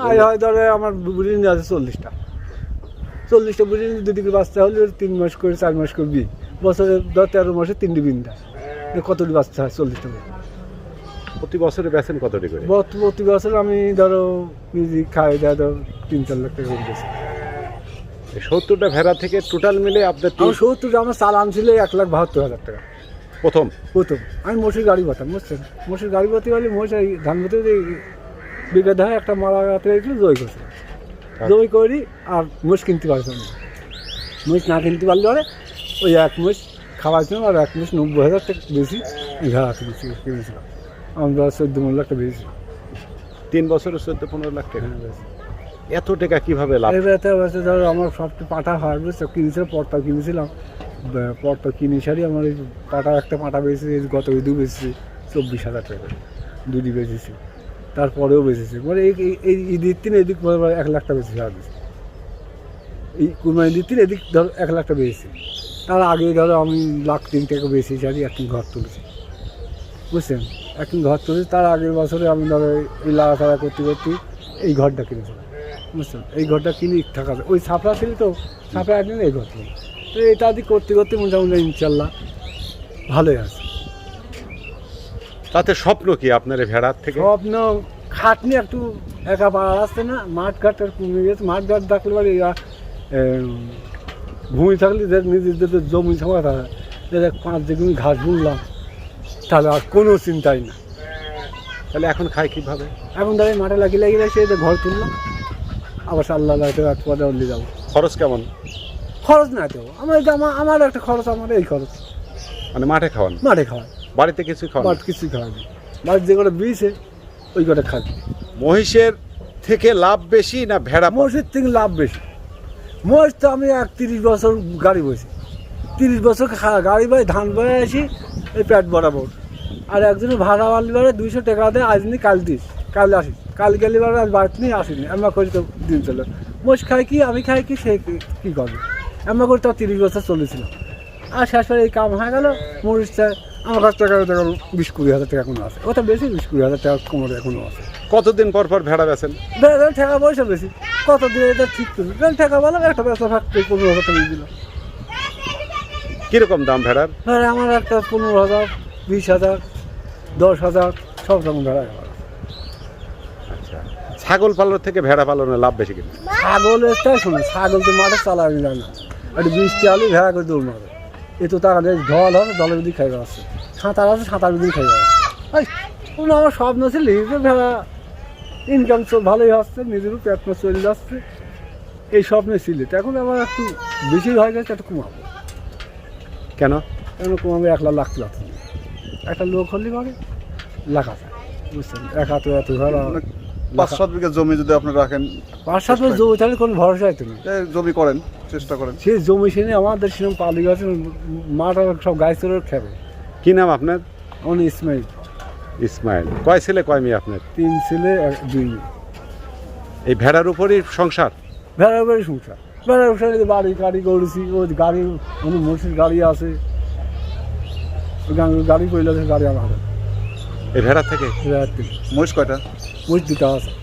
আয় হয় ধরে আমার বুড়িনি আছে চল্লিশটা। চল্লিশটা বুড়িনি দুদিকে বাচ্চা হলে তিন মাস করে চার মাস করে বিয়ে। বছরে ধর তেরো মাসে তিনটি বিন দেয় কতটি বাচ্চা হয় চল্লিশটা করে প্রতি বছরে বেচেন কতটি করে? বত- প্রতি বছর আমি ধরো খাই দেয় ধরো তিন চার লাখ টাকা করে সত্তরটা ভেড়া থেকে টোটাল মিলে আপনার আমার তিন- সত্তর আমার চাল আনছিল এক লাখ বাহাত্তর হাজার টাকা। প্রথম? প্রথম। আমি মোষের গাড়ি পাতাম বুঝছেন? মোষের গাড়ি পাতি বলে মোষ এই ধান পাতি বিঘা ধায় একটা মারা গাতে রেখেছিল জয় করছে। জয় করি আর মোষ কিনতে পারতাম না। মোষ না কিনতে পারলে পরে ওই এক মুষ মোষ খাওয়াইছিলাম আর এক মোষ নব্বই হাজার টাকা বেশি ঘেরা কিনেছি কিনেছিলাম। আমরা চোদ্দ মূল্য একটা বেশি। তিন বছরে চোদ্দ পনেরো লাখ টাকা। হ্যাঁ বেশি। এত টাকা কীভাবে লাভ? এবারে হচ্ছে ধরো আমার সবটা পাটা হয় বুঝছ? কিনেছিলাম পটটা কিনেছিলাম। পটটা কিনে সারি আমার এই পাটা একটা পাটা বেশি গত দু বেশি চব্বিশ হাজার টাকা। দুটি বেচেছি তারপরেও বেচেছি। মানে এই এই- ঈদের তিন এদিক এক লাখ টাকা বেশি। সারা দিচ্ছি এই কুরবানি ঈদের তিন এদিক ধরো এক লাখ টাকা বেশি তার আগে ধরো আমি লাখ তিন টাকা বেশি সারি একদিন ঘর তুলেছি। বুঝছেন? একদিন ঘর তুলেছি, তার আগের বছরে আমি ধরো এই লাড়াছাড়া করতে করতে এই ঘরটা কিনেছিলাম বুঝছেন? এই ঘরটা কিনে থাকা। ওই ছাপড়া ছিল তো, ছাপড়া একদিন এই ঘর তো এটা আদি করতে করতে মোটামুটি ইনশাল্লাহ ভালোই আছে। তাতে স্বপ্ন কি আপনার এই ভেড়ার থেকে? স্বপ্ন খাটনি একটু একা পাড়া আসছে না মাঠ ঘাট আর কমে গেছে মাঠ ঘাট ইয়া, এম, ভূমি থাকলে নিজের জমি থাকা থাকে পাঁচ জমি ঘাস বুনলাম তাহলে আর কোনো চিন্তাই না। তাহলে এখন খাই কীভাবে? এখন দাঁড়িয়ে মাঠে লাগিয়ে লাগিয়ে সে ঘর তুললাম আবার সাল্লাহ রাত পরে অল্লি যাব। খরচ কেমন? খরচ না তো আমার আমার একটা খরচ আমার এই খরচ। মানে মাঠে খাওয়ান? মাঠে খাওয়ায় বাড়িতে কিছু কিছুই খাওয়ায় না বাড়ির যে কটা বিয়েছে ওই কটা খাবে মহিষের থেকে লাভ বেশি না ভেড়া মহিষের থেকে লাভ বেশি। মহিষ তো আমি এক তিরিশ বছর গাড়ি বসি। তিরিশ বছর গাড়ি বাই ধান বয়ে আসি এই পেট বরাবর। আর একজনের ভাড়া আনলি বারে দুইশো টাকা দেয় আজ নি কাল দিস কাল আসিস। কাল গেলি বারে আজ বাড়িতে নিয়ে আসিনি। এমন করি তো দিন চলে। মোষ খাই কি আমি খাই কি সে কি- করবে এমন করে তো তিরিশ বছর চলেছিল। আর শেষ পরে এই কাম হয়ে গেল মরিচটা আমার কাছ টাকা টাকা বিশ কুড়ি হাজার টাকা এখনও আছে। ওটা বেশি বিশ কুড়ি হাজার টাকা কোমরে এখনও আছে। কতদিন পর পর ভেড়া বেচেন? ভেড়া ঠেকা পয়সা বেশি। কত দিয়ে এটা ঠিক করবি? ঠেকা বলো একটা ব্যবসা ফ্যাক্টরি পনেরো হাজার টাকা দিল কীরকম দাম ভেড়ার? ভেড়া আমার একটা পনেরো হাজার বিশ হাজার দশ হাজার সব রকম ভেড়া আচ্ছা। ছাগল পালনের থেকে ভেড়া পালনের লাভ বেশি কিন্তু ছাগল এসটাই শোনো ছাগল তো মাঠে চালানো যায় না। একটু বৃষ্টি আলু ভেড়া করে দৌড় মারে। এ তো তার ঢল হবে জলের দিকে খাইবে আসছে সাঁতার আছে সাঁতার দিকে খাইবে আসছে কোনো আমার স্বপ্ন ছিল ভেড়া ইনকাম তো ভালোই হচ্ছে নিজেরও পেট চলে যাচ্ছে। এই স্বপ্নে ছিল। এখন আমার একটু বেশি হয়ে গেছে একটু কমাবো। কেন? কেন কমাবে এক লাখ লাগতে লাগছে একটা লোক হলে পারে লাখা যায় বুঝছেন? এক হাতে এত ভেড়া। পাঁচ সাত বিঘা জমি যদি আপনি রাখেন পাঁচ সাত জমি তাহলে কোনো ভরসা এই জমি করেন। চেষ্টা করেন। সেই জমি সেনে আমাদের সেরকম পালি গেছে মাঠ আর সব গাছ চলে খেবে। কি নাম আপনার? আমার ইসমাইল। ইসমাইল। কয় ছেলে কয় মেয়ে আপনার? তিন ছেলে দুই মেয়ে। এই ভেড়ার উপরই সংসার? ভেড়ার বাড়ি সংসার। ভেড়ার সংসারে যে বাড়ি গাড়ি করেছি ওই গাড়ি কোনো মোটর গাড়ি আছে। ওই গা- গাড়ি কইলে গাড়ি আমার হাতে এই ভেড়া থেকে? ভেড়ার থেকে। মহিষ কয়টা? ওই দুটা আছে।